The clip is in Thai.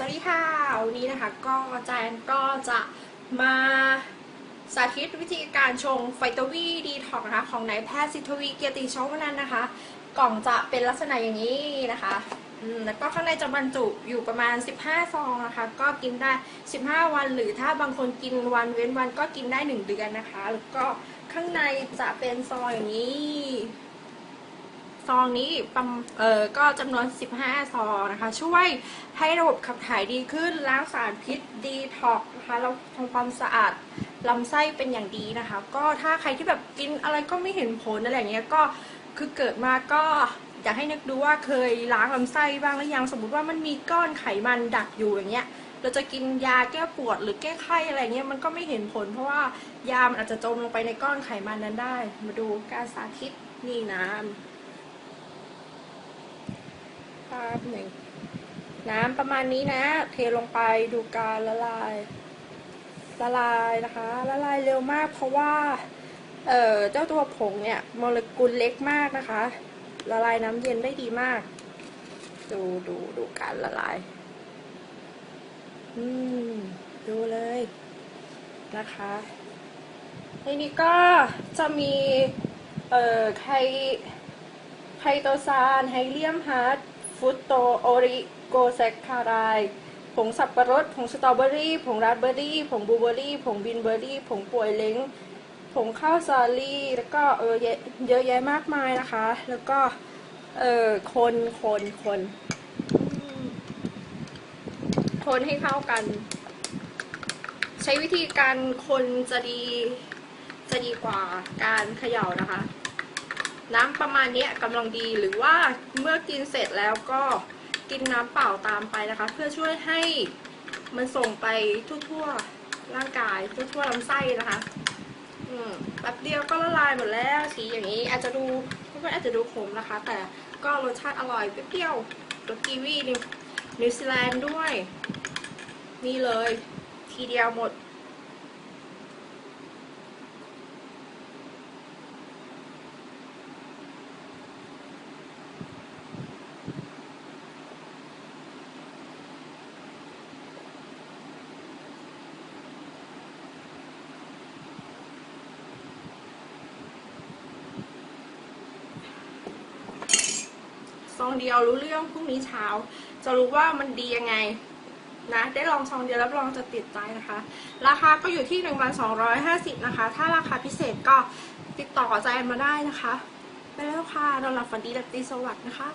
สวัสดีค่ะ วันนี้นะคะก็อาจารย์ก็จะมาสาธิตวิธีการชงไฟตวีดีท็อกนะคะของนายแพทย์สิทธวีเกียรติโชวนันนะคะ กล่องจะเป็นลักษณะอย่างนี้นะคะแล้วก็ข้างในจะบรรจุอยู่ประมาณ 15 ซองนะคะ ก็กินได้ 15 วัน หรือถ้าบางคนกินวันเว้นวันก็กินได้ 1 เดือนนะคะ แล้วก็ข้างในจะเป็นซองอย่างนี้ ซองนี้เอ่อก็จำนวน 15 ซองนะคะ ช่วยให้ระบบขับถ่ายดีขึ้น ล้างสารพิษดีท็อกนะคะแล้วทำความสะอาดลำไส้เป็นอย่างดีนะคะ ก็ถ้าใครที่แบบกินอะไรก็ไม่เห็นผลอะไรอย่างเงี้ยก็คือเกิดมาก็อยากให้นึกดูว่าเคยล้างลำไส้บ้างหรือยังสมมติว่ามันมีก้อนไขมันดักอยู่อย่างเงี้ยเราจะกินยาแก้ปวดหรือแก้ไข้อะไรเงี้ยมันก็ไม่เห็นผล เพราะว่ายามันอาจจะจมลงไปในก้อนไขมันนั้นได้ มาดูการสาธิตนี่น้ำาพหนึ่งน้ำประมาณนี้นะ เทลงไปดูการละลาย ละลายนะคะ ละลายเร็วมากเพราะว่าเอ่อเจ้าตัวผงเนี่ยโมเลกุลเล็กมากนะคะ ละลายน้ำเย็นได้ดีมาก ดูดูดูการละลาย อืมดูเลยนะคะในนี้ก็จะมีเอ่อไคไคโตซานไฮเลียมฮาร์ด ฟุตโตโอริโกแซคคารายผงสับปะรด ผงสตรอเบอรี่ ผงราสเบอรี่ ผงบลูเบอรี่ ผงบินเบอรี่ ผงป่วยเล้ง ผงข้าวซาลี่ แล้วก็เออเยอะแยะมากมายนะคะ แล้วก็เออคนคนคน คนให้เข้ากัน ใช้วิธีการคนจะดีจะดีกว่าการเขย่านะคะ น้ำประมาณนี้กำลังดีหรือว่าเมื่อกินเสร็จแล้วก็กินน้ำเปล่าตามไปนะคะ เพื่อช่วยให้มันส่งไปทั่วๆร่างกายทั่วๆลำไส้นะคะอืมแป๊บเดียวก็ละลายหมดแล้วสีอย่างนี้อาจจะดูเพื่อนๆอาจจะดูขมนะคะ แต่ก็รสชาติอร่อยเปรี้ยวๆรสกีวีนิวนิวซีแลนด์ด้วย นี่เลย ทีเดียวหมด ซองเดียวรู้เรื่องพรุ่งนี้เช้า จะรู้ว่ามันดียังไงนะได้ลองซองเดียวรับรองจะติดใจนะคะ ราคาก็อยู่ที่ 1,250 นะคะ ถ้าราคาพิเศษก็ติดต่อใจมาได้นะคะ ไปแล้วค่ะนอนหลับฝันดีดับตีสวัสดิ์นะคะ